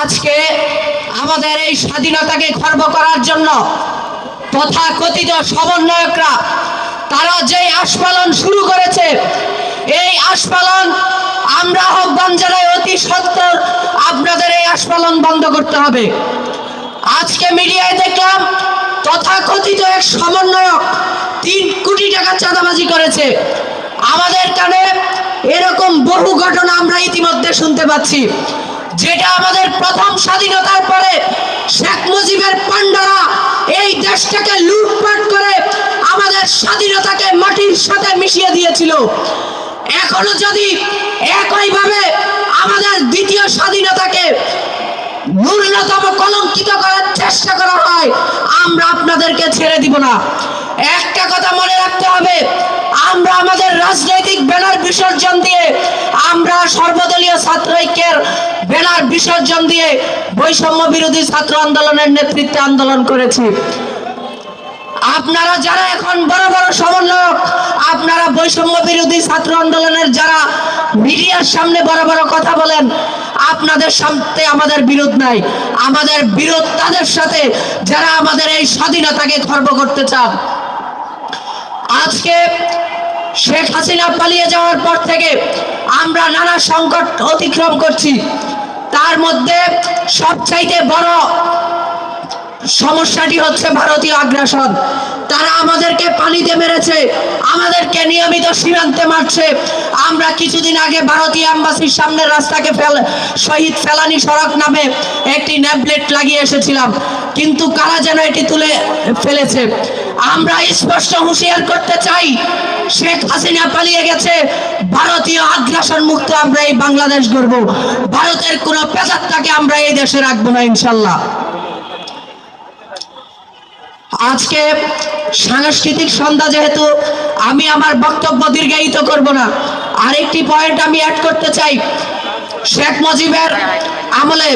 আজকে আমাদের এই স্বাধীনতাকে খর্ব করার জন্য তথাকথিত সমন্বয়করা, তারা যে আস্ফালন শুরু করেছে, এই আস্ফালন আমরা আহ্বান জানাই অতি সত্তর আপনাদের এই আস্ফালন বন্ধ করতে হবে। আজকে মিডিয়ায় দেখলাম তথাকথিত এক সমন্বয়ক তিন কোটি টাকা চাঁদাবাজি করেছে। আমাদের কানে এরকম বহু ঘটনা আমরা ইতিমধ্যে শুনতে পাচ্ছি। যেটা আমাদের প্রথম স্বাধীনতার পরে শেখ মুজিবের পান্ডারা এই দেশটাকে লুটপাট করে আমাদের স্বাধীনতাকে মাটির সাথে মিশিয়ে দিয়েছিল। এখনও যদি একইভাবে আমাদের দ্বিতীয় স্বাধীনতাকে ন্যূনতম কলঙ্কিত করার চেষ্টা করা হয়, আমরা আপনাদেরকে ছেড়ে দিব না। একটা কথা মনে রাখতে হবে, আমরা আমাদের রাজনৈতিক ব্যানার বিসর্জন দিয়ে আমরা সর্বদলীয় ছাত্র ঐক্যের ব্যানার বিসর্জন দিয়ে বৈষম্য বিরোধী ছাত্র আন্দোলনের নেতৃত্বে আন্দোলন করেছি। আপনারা যারা এখন বড় বড় সমন্বয়ক, আপনারা বৈষম্য বিরোধী ছাত্র আন্দোলনের যারা মিডিয়ার সামনে বড় বড় কথা বলেন, আপনাদের সাথে আমাদের বিরোধ নাই। আমাদের বিরোধ তাদের সাথে, যারা আমাদের এই স্বাধীনতাকে খর্ব করতে চান। আজকে শেখ হাসিনা পালিয়ে যাওয়ার পর থেকে আমরা নানা সংকট অতিক্রম করছি। তার মধ্যে সবচাইতে বড় সমস্যাটি হচ্ছে ভারতীয় আগ্রাসন। তারা আমাদেরকে পানিতে মেরেছে, আমাদেরকে নিয়মিত সীমান্তে মারছে। আমরা কিছুদিন আগে ভারতীয় আম্বাসির সামনে রাস্তাকে ফেল, শহীদ ফেলানি সড়ক নামে একটি ন্যাবলেট লাগিয়ে এসেছিলাম। কিন্তু কারা যেন এটি তুলে ফেলেছে? আমরা স্পষ্ট হুঁশিয়ার করতে চাই, শেখ হাসিনা পালিয়ে গেছে, ভারতীয় আগ্রাসন মুক্ত আমরা এই বাংলাদেশ গড়ব। ভারতের কোনো পেশাত্তাকে আমরা এই দেশে রাখব না, ইনশাল্লাহ। আজকে সাংস্কৃতিক সন্ধ্যা যেহেতু, আমি আমার বক্তব্য দীর্ঘায়িত করব না। আরেকটি পয়েন্ট আমি অ্যাড করতে চাই, শেখ মুজিবের আমলে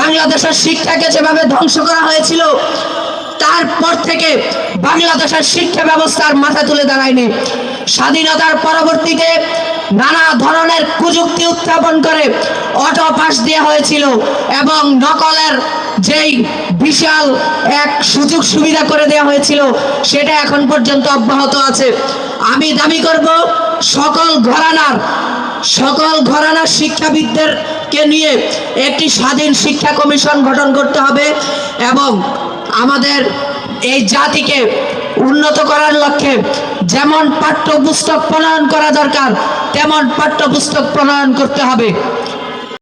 বাংলাদেশের শিক্ষাকে যেভাবে ধ্বংস করা হয়েছিল তারপর থেকে বাংলাদেশের শিক্ষা ব্যবস্থার মাথা তুলে দাঁড়ায়নি। স্বাধীনতার পরবর্তীতে নানা ধরনের কুযুক্তি উত্থাপন করে অটো পাস দেওয়া হয়েছিল এবং নকলের যেই বিশাল এক সুযোগ সুবিধা করে দেওয়া হয়েছিল, সেটা এখন পর্যন্ত অব্যাহত আছে। আমি দাবি করব, সকল ঘরানার সকল ঘরানার শিক্ষাবিদদেরকে নিয়ে একটি স্বাধীন শিক্ষা কমিশন গঠন করতে হবে এবং আমাদের এই জাতিকে উন্নত করার লক্ষ্যে যেমন পাঠ্যপুস্তক প্রণয়ন করা দরকার, তেমন পাঠ্যপুস্তক প্রণয়ন করতে হবে।